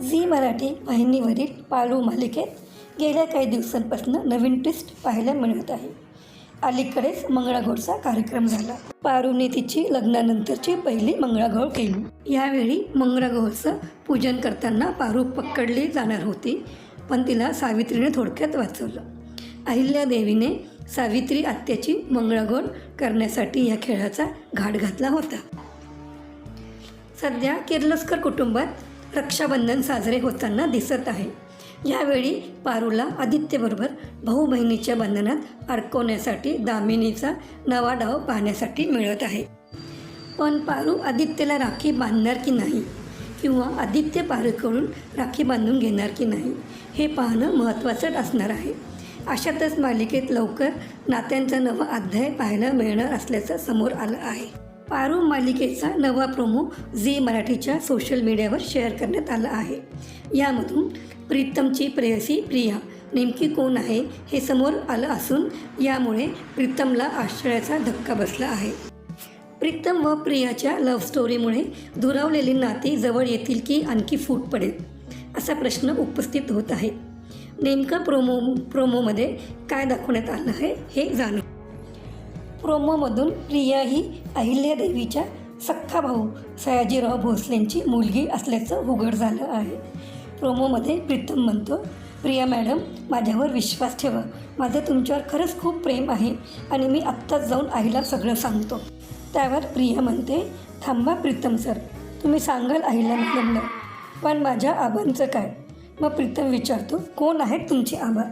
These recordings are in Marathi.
झी मराठी वाहिनीवरील पालू मालिकेत गेल्या काही दिवसांपासून नवीन ट्विस्ट पाहायला मिळत आहे. अलीकडेच मंगळागौरचा कार्यक्रम झाला. पारूने तिची लग्नानंतरची पहिली मंगळागौर केली. यावेळी मंगळागौरचं पूजन करताना पारू पकडली जाणार होती पण तिला सावित्रीने थोडक्यात वाचवलं. अहिल्यादेवीने सावित्री आत्याची मंगळागौर करण्यासाठी या खेळाचा घाट घातला होता. सध्या किर्लोस्कर कुटुंबात रक्षाबंधन साजरे होताना दिसत आहे. यावेळी पारूला आदित्यबरोबर भाऊ बहिणीच्या बंधनात अडकवण्यासाठी दामिनीचा नवा डाव पाहण्यासाठी मिळत आहे. पण पारू आदित्यला राखी बांधणार की नाही? किंवा आदित्य पारूकडून राखी बांधून घेणार की नाही? हे पाहणं महत्त्वाचं असणार आहे. अशातच मालिकेत लवकर नात्यांचा नवा अध्याय पाहायला मिळणार असल्याचं समोर आलं आहे. पारू मालिकेचा नवा प्रोमो झी मराठीच्या सोशल मीडियावर शेअर करण्यात आला आहे. यामधून प्रीतमची प्रेयसी प्रिया नेमकी कोण आहे हे समोर आलं असून यामुळे प्रीतमला आश्चर्याचा धक्का बसला आहे. प्रीतम व प्रियाच्या लव्ह स्टोरीमुळे दुरावलेली नाती जवळ येतील की आणखी फूट पडेल असा प्रश्न उपस्थित होत आहे. नेमकं प्रोमो प्रोमोमध्ये काय दाखवण्यात आलं आहे हे जाणू प्रोमोमधून प्रिया ही अहिल्यादेवीच्या सख्खा भाऊ सयाजीराव भोसलेंची मुलगी असल्याचं उघड झालं आहे. प्रोमोमध्ये प्रीतम म्हणतो प्रिया मॅडम माझ्यावर विश्वास ठेवा. माझं तुमच्यावर खरंच खूप प्रेम आहे आणि मी आत्ताच जाऊन आईला सगळं सांगतो. त्यावर प्रिया म्हणते थांबा प्रीतम सर तुम्ही सांगाल आईला मॅडमला पण माझ्या आबांचं काय? मग प्रीतम विचारतो कोण आहेत तुमचे आबा?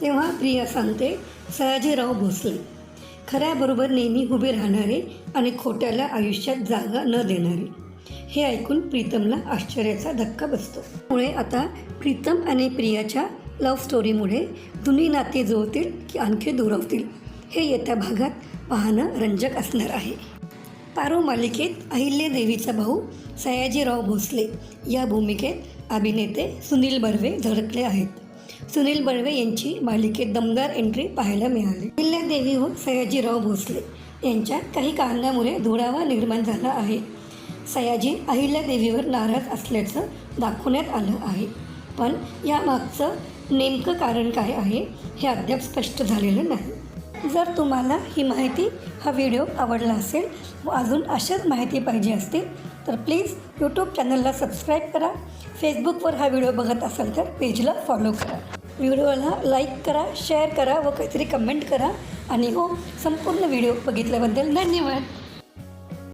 तेव्हा प्रिया सांगते सयाजीराव भोसले. खऱ्याबरोबर नेहमी उभे राहणारे आणि खोट्याला आयुष्यात जागा न देणारे. हे ऐकून प्रीतमला आश्चर्याचा धक्का बसतो. त्यामुळे आता प्रीतम आणि प्रियाच्या लव्ह स्टोरीमुळे जुनी नाते जुळतील की आणखी दुरवतील हे येत्या भागात पाहणं रंजक असणार आहे. पारो मालिकेत अहिल्यादेवीचा भाऊ सयाजीराव भोसले या भूमिकेत अभिनेते सुनील बर्वे झळकले आहेत. सुनील बर्वे यांची मालिकेत दमदार एंट्री पाहायला मिळाली. अहिल्यादेवी व सयाजीराव भोसले यांच्यात काही कारणामुळे दुरावा निर्माण झाला आहे. सयाजी अहिल्यादेवीवर नाराज असल्याचं दाखवण्यात आलं आहे. पण यामागचं नेमकं कारण काय आहे हे अद्याप स्पष्ट झालेलं नाही. जर तुम्हाला ही माहिती हा व्हिडिओ आवडला असेल व अजून अशाच माहिती पाहिजे असतील तर प्लीज यूट्यूब चॅनलला सबस्क्राईब करा. फेसबुकवर हा व्हिडिओ बघत असाल तर पेजला फॉलो करा. व्हिडिओला लाईक करा शेअर करा व काहीतरी कमेंट करा. आणि हो संपूर्ण व्हिडिओ बघितल्याबद्दल धन्यवाद.